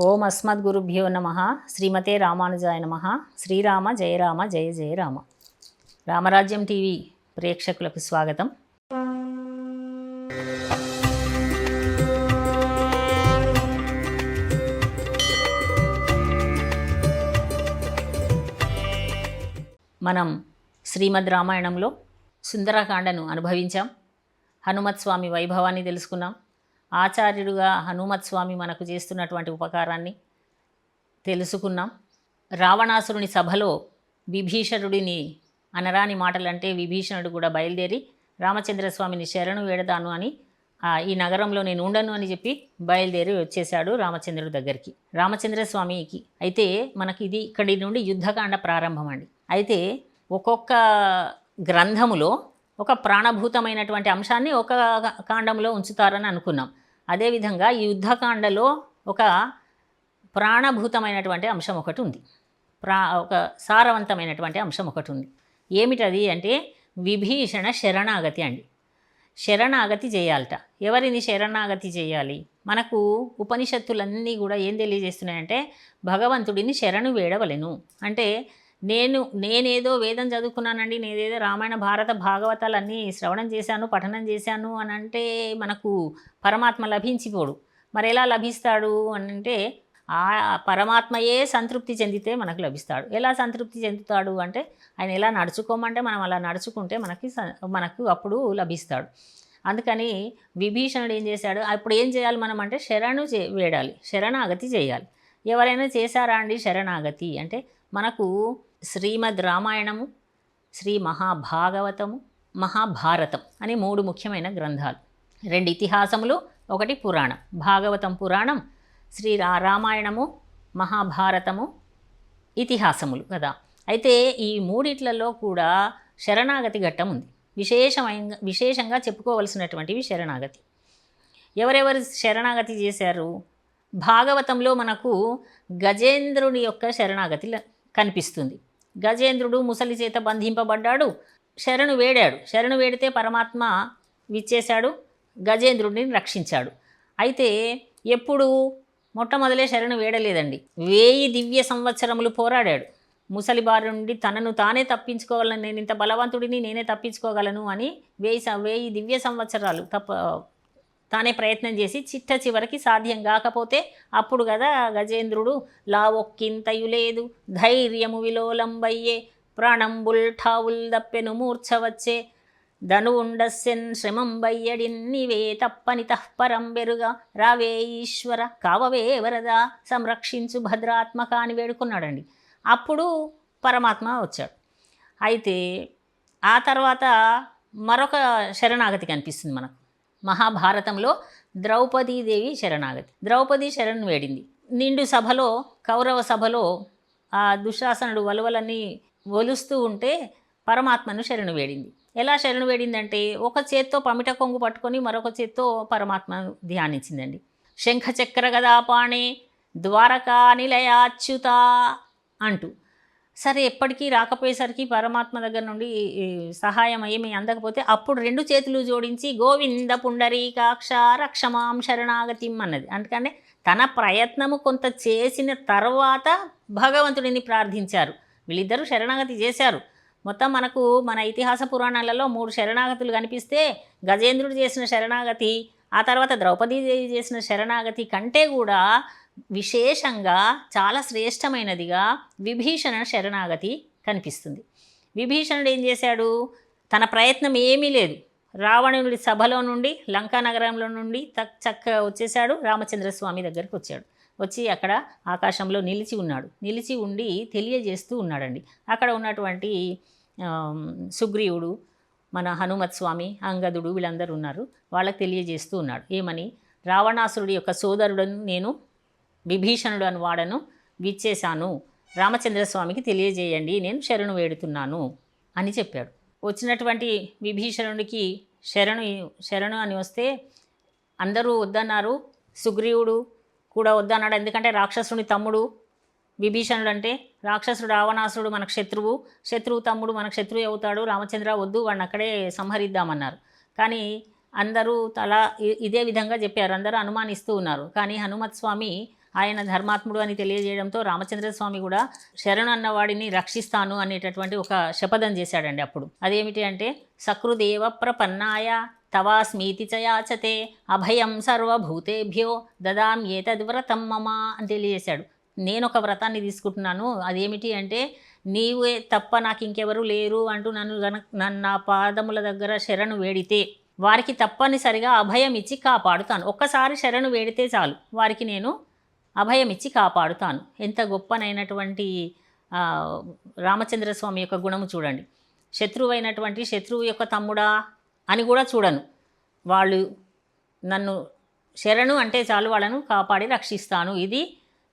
ఓం అస్మద్ గురుభ్యో నమ. శ్రీమతే రామానుజాయ నమ. శ్రీరామ జయరామ జయ జయ రామ. రామరాజ్యం టీవీ ప్రేక్షకులకు స్వాగతం. మనం శ్రీమద్ రామాయణంలో సుందరకాండను అనుభవించాం. హనుమత్ స్వామి వైభవాన్ని తెలుసుకున్నాం. ఆచార్యుడుగా హనుమత్ స్వామి మనకు చేస్తున్నటువంటి ఉపకారాన్ని తెలుసుకున్నాం. రావణాసురుని సభలో విభీషణుడిని అనరాని మాటలంటే విభీషణుడు కూడా బయలుదేరి రామచంద్రస్వామిని శరణు వేడదాను అని ఈ నగరంలో నేను ఉండను అని చెప్పి బయలుదేరి వచ్చేశాడు రామచంద్రుడి దగ్గరికి. రామచంద్రస్వామికి అయితే మనకి ఇది ఇక్కడి నుండి యుద్ధకాండ ప్రారంభం అండి. అయితే ఒక్కొక్క గ్రంథములో ఒక ప్రాణభూతమైనటువంటి అంశాన్ని ఒక కాండంలో ఉంచుతారని అనుకున్నాం. అదేవిధంగా ఈ యుద్ధకాండలో ఒక ప్రాణభూతమైనటువంటి అంశం ఒకటి ఉంది. ప్రా ఒక సారవంతమైనటువంటి అంశం ఒకటి ఉంది. ఏమిటది అంటే విభీషణ శరణాగతి అండి. శరణాగతి చేయాలట. ఎవరిని శరణాగతి చేయాలి? మనకు ఉపనిషత్తులన్నీ కూడా ఏం తెలియజేస్తున్నాయంటే భగవంతుడిని శరణు వేడవలెను. అంటే నేను నేనేదో వేదం చదువుకున్నానండి నేనేదో రామాయణ భారత భాగవతాలన్నీ శ్రవణం చేశాను పఠనం చేశాను అని అంటే మనకు పరమాత్మ లభించిపోడు. మరి ఎలా లభిస్తాడు అని అంటే ఆ పరమాత్మయే సంతృప్తి చెందితే మనకు లభిస్తాడు. ఎలా సంతృప్తి చెందుతాడు అంటే ఆయన ఎలా నడుచుకోమంటే మనం అలా నడుచుకుంటే మనకి స- మనకు అప్పుడు లభిస్తాడు. అందుకని విభీషణుడు ఏం చేశాడు? అప్పుడు ఏం చేయాలి మనం అంటే శరణు చే వేడాలి శరణాగతి చేయాలి. ఎవరైనా చేశారా అండి శరణాగతి? అంటే మనకు శ్రీమద్ రామాయణము శ్రీ మహాభాగవతము మహాభారతం అని మూడు ముఖ్యమైన గ్రంథాలు. రెండు ఇతిహాసములు ఒకటి పురాణం. భాగవతం పురాణం శ్రీ రా- రామాయణము మహాభారతము ఇతిహాసములు కదా. అయితే ఈ మూడిట్లలో కూడా శరణాగతి ఘట్టం ఉంది. విశేషమైన విశేషంగా చెప్పుకోవలసినటువంటివి శరణాగతి. ఎవరెవరు శరణాగతి చేశారు? భాగవతంలో మనకు గజేంద్రుని యొక్క శరణాగతి ల- కనిపిస్తుంది. గజేంద్రుడు ముసలి చేత బంధింపబడ్డాడు. శరణు వేడాడు. శరణు వేడితే పరమాత్మ విచ్చేశాడు. గజేంద్రుడిని రక్షించాడు. అయితే ఎప్పుడు మొట్టమొదలే శరణు వేడలేదండి. వేయి దివ్య సంవత్సరములు పోరాడాడు. ముసలి బారి నుండి తనను తానే తప్పించుకోగలను నేను ఇంత బలవంతుడిని నేనే తప్పించుకోగలను అని వేయి వేయి దివ్య సంవత్సరాలు తప్ప తానే ప్రయత్నం చేసి చిట్ట చివరికి సాధ్యం కాకపోతే అప్పుడు కదా గజేంద్రుడు లావొక్కింతయు లేదు ధైర్యము విలోలంబయ్యే ప్రాణంబుల్ ఠావుల్ దప్పెను మూర్ఛవచ్చే వచ్చే శ్రమంబయ్యడిన్నివే శ్రమం తప్పని తఃపరం బెరుగా రావే ఈశ్వర కావవే వరదా సంరక్షించు భద్రాత్మక అని వేడుకున్నాడండి. అప్పుడు పరమాత్మ వచ్చాడు. అయితే ఆ తర్వాత మరొక శరణాగతి కనిపిస్తుంది మనకు. మహాభారతంలో ద్రౌపదీదేవి శరణాగతి. ద్రౌపది శరణ్ వేడింది. నిండు సభలో కౌరవ సభలో ఆ దుశ్శాసనుడు వలువలన్నీ ఒలుస్తూ ఉంటే పరమాత్మను శరణు వేడింది. ఎలా శరణు వేడిందంటే ఒక చేత్తో పమిట కొంగు పట్టుకొని మరొక చేత్తో పరమాత్మను ధ్యానించిందండి. శంఖచక్ర గదాపాణే ద్వారకా నిలయాచ్యుత అంటూ సరే ఎప్పటికీ రాకపోయేసరికి పరమాత్మ దగ్గర నుండి సహాయం ఏమీ అందకపోతే అప్పుడు రెండు చేతులు జోడించి గోవింద పుండరీకాక్ష రక్షమాం శరణాగతిం అన్నది. అందుకనే తన ప్రయత్నము కొంత చేసిన తర్వాత భగవంతుడిని ప్రార్థించారు. వీళ్ళిద్దరూ శరణాగతి చేశారు. మొత్తం మనకు మన ఇతిహాస పురాణాలలో మూడు శరణాగతులు కనిపిస్తే గజేంద్రుడు చేసిన శరణాగతి ఆ తర్వాత ద్రౌపదీదేవి చేసిన శరణాగతి కంటే కూడా విశేషంగా చాలా శ్రేష్టమైనదిగా విభీషణ శరణాగతి కనిపిస్తుంది. విభీషణుడు ఏం చేశాడు? తన ప్రయత్నం ఏమీ లేదు. రావణుడి సభలో నుండి లంకా నగరంలో నుండి తక్ చక్కగా వచ్చేసాడు రామచంద్రస్వామి దగ్గరికి వచ్చాడు. వచ్చి అక్కడ ఆకాశంలో నిలిచి ఉన్నాడు. నిలిచి ఉండి తెలియజేస్తూ ఉన్నాడండి. అక్కడ ఉన్నటువంటి సుగ్రీవుడు మన హనుమత్ స్వామి అంగదుడు వీళ్ళందరూ ఉన్నారు. వాళ్ళకి తెలియజేస్తూ ఉన్నాడు. ఏమని? రావణాసురుడి యొక్క సోదరుడను నేను విభీషణుడు అని వాడను విచ్చేశాను. రామచంద్రస్వామికి తెలియజేయండి నేను శరణు వేడుతున్నాను అని చెప్పాడు. వచ్చినటువంటి విభీషణుడికి శరణు శరణు అని వస్తే అందరూ వద్దన్నారు. సుగ్రీవుడు కూడా వద్దన్నాడు. ఎందుకంటే రాక్షసుని తమ్ముడు విభీషణుడు అంటే రాక్షసుడు రావణాసుడు మనకు శత్రువు శత్రువు తమ్ముడు మనకు శత్రువు అవుతాడు రామచంద్ర వద్దు వాడిని అక్కడే సంహరిద్దామన్నారు. కానీ అందరూ తలా ఇదే విధంగా చెప్పారు. అందరూ అనుమానిస్తూ ఉన్నారు. కానీ హనుమత్ స్వామి ఆయన ధర్మాత్ముడు అని తెలియజేయడంతో రామచంద్ర స్వామి కూడా శరణు అన్నవాడిని రక్షిస్తాను అనేటటువంటి ఒక శపథం చేశాడండి అప్పుడు. అదేమిటి అంటే సకృదేవ ప్రపన్నాయ తవాస్మీతి చయాచతే అభయం సర్వభూతేభ్యో దదాం ఏతద్వ్రతం మమ అని తెలియజేశాడు. నేను ఒక వ్రతాన్ని తీసుకుంటున్నాను. అదేమిటి అంటే నీవే తప్ప నాకు ఇంకెవరు లేరు అంటూ నన్ను గన నన్ను నా పాదముల దగ్గర శరణు వేడితే వారికి తప్పనిసరిగా అభయం ఇచ్చి కాపాడుతాను. ఒక్కసారి శరణు వేడితే చాలు వారికి నేను అభయం ఇచ్చి కాపాడుతాను. ఎంత గొప్పనైనటువంటి రామచంద్రస్వామి యొక్క గుణము చూడండి. శత్రువు అయినటువంటి శత్రువు యొక్క తమ్ముడా అని కూడా చూడను. వాళ్ళు నన్ను శరణు అంటే చాలు వాళ్ళను కాపాడి రక్షిస్తాను. ఇది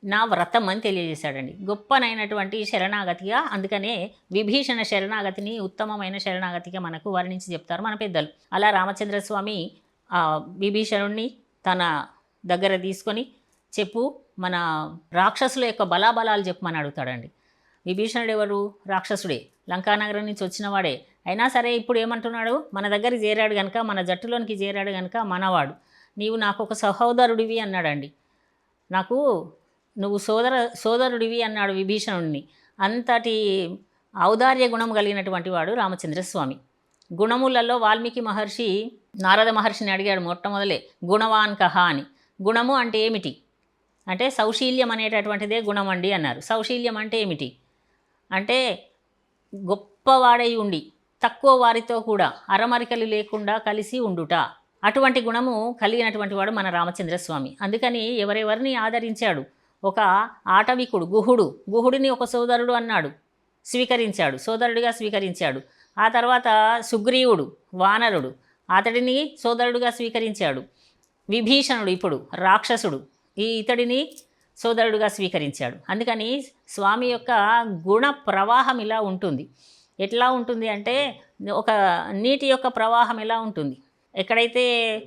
నా వ్రతం అని తెలియజేశాడండి. గొప్పనైనటువంటి శరణాగతిగా అందుకనే విభీషణ శరణాగతిని ఉత్తమమైన శరణాగతిగా మనకు వర్ణించి చెప్తారు మన పెద్దలు. అలా రామచంద్ర స్వామి విభీషణుణ్ణి తన దగ్గర తీసుకొని చెప్పు మన రాక్షసుల యొక్క బలాబలాలు చెప్పమని అడుగుతాడండి. విభీషణుడు ఎవరు? రాక్షసుడే. లంకానగరం నుంచి వచ్చినవాడే అయినా సరే ఇప్పుడు ఏమంటున్నాడు? మన దగ్గర చేరాడు కనుక మన జట్టులోనికి చేరాడు కనుక మనవాడు. నీవు నాకు ఒక సహోదరుడివి అన్నాడండి. నాకు నువ్వు సోదర సోదరుడివి అన్నాడు విభీషణుడిని అంతటి ఔదార్య గుణం కలిగినటువంటి వాడు రామచంద్రస్వామి. గుణములలో వాల్మీకి మహర్షి నారద మహర్షిని అడిగాడు మొట్టమొదలే గుణవాన్ కహ అని. గుణము అంటే ఏమిటి? అంటే సౌశీల్యం అనేటటువంటిదే గుణం అండి అన్నారు. సౌశీల్యం అంటే ఏమిటి? అంటే గొప్పవాడై ఉండి తక్కువ వారితో కూడా అరమరికలు లేకుండా కలిసి ఉండుట. అటువంటి గుణము కలిగినటువంటి వాడు మన రామచంద్రస్వామి. అందుకని ఎవరెవరిని ఆదరించాడు? ఒక ఆటవికుడు గుహుడు. గుహుడిని ఒక సోదరుడు అన్నాడు. స్వీకరించాడు. సోదరుడిగా స్వీకరించాడు. ఆ తర్వాత సుగ్రీవుడు వానరుడు. అతడిని సోదరుడుగా స్వీకరించాడు. విభీషణుడు ఇప్పుడు రాక్షసుడు. ఈ ఇతడిని సోదరుడుగా స్వీకరించాడు. అందుకని స్వామి యొక్క గుణ ప్రవాహం ఇలా ఉంటుంది. ఎట్లా ఉంటుంది అంటే ఒక నీటి యొక్క ప్రవాహం ఎలా ఉంటుంది? ఎక్కడైతే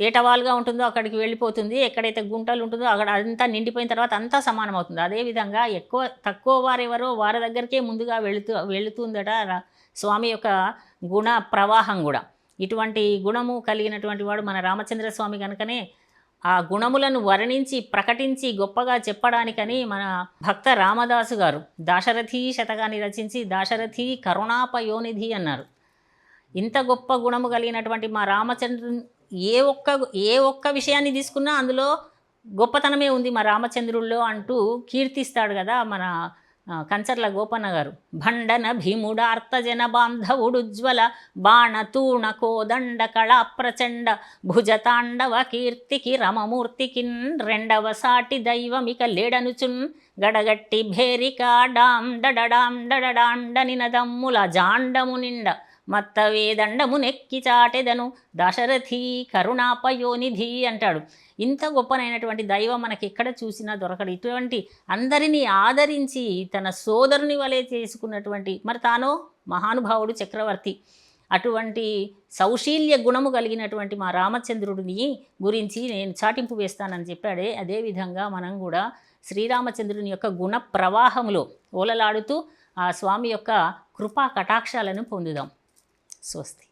ఏటవాలుగా ఉంటుందో అక్కడికి వెళ్ళిపోతుంది ఎక్కడైతే గుంటలు ఉంటుందో అక్కడ అంతా నిండిపోయిన తర్వాత అంతా సమానం అవుతుంది అదేవిధంగా ఎక్కువ తక్కువ వారెవరో వారి దగ్గరికే ముందుగా వెళుతూ వెళుతుందట స్వామి యొక్క గుణ ప్రవాహం కూడా. ఇటువంటి గుణము కలిగినటువంటి వాడు మన రామచంద్ర స్వామి కనుకనే ఆ గుణములను వర్ణించి ప్రకటించి గొప్పగా చెప్పడానికని మన భక్త రామదాసు గారు దాశరథి శతకాన్ని రచించి దాశరథి కరుణాపయోనిధి అన్నారు. ఇంత గొప్ప గుణము కలిగినటువంటి మా రామచంద్ర ఏ ఒక్క ఏ ఒక్క విషయాన్ని తీసుకున్నా అందులో గొప్పతనమే ఉంది. మా రామచంద్రుల్లో అంటూ కీర్తిస్తాడు కదా మన కంచర్ల గోపన్న గారు. భండన భీముడార్తజన బాంధవుడుజ్వల బాణతూణ కోదండ కళా ప్రచండ భుజతాండవ కీర్తికి రమమూర్తికిన్ రెండవ సాటి దైవమిక లేడనుచున్ గడగట్టి భేరికాడాం డడడాం డడడాండ నినదమ్ముల జాండము నిండ మత్తవేదండము నెక్కి చాటెదను. దశరథి కరుణాపయోనిధి అంటాడు. ఇంత గొప్పనైనటువంటి దైవం మనకి ఎక్కడ చూసినా దొరకడు. ఇటువంటి అందరినీ ఆదరించి తన సోదరుని వలె చేసుకున్నటువంటి మరి తాను మహానుభావుడు చక్రవర్తి. అటువంటి సౌశీల్య గుణము కలిగినటువంటి మా రామచంద్రుడిని గురించి నేను చాటింపు వేస్తానని చెప్పాడే. అదేవిధంగా మనం కూడా శ్రీరామచంద్రుని యొక్క గుణ ప్రవాహంలో ఓలలాడుతూ ఆ స్వామి యొక్క కృపా కటాక్షాలను పొందుదాం. స్వస్తి.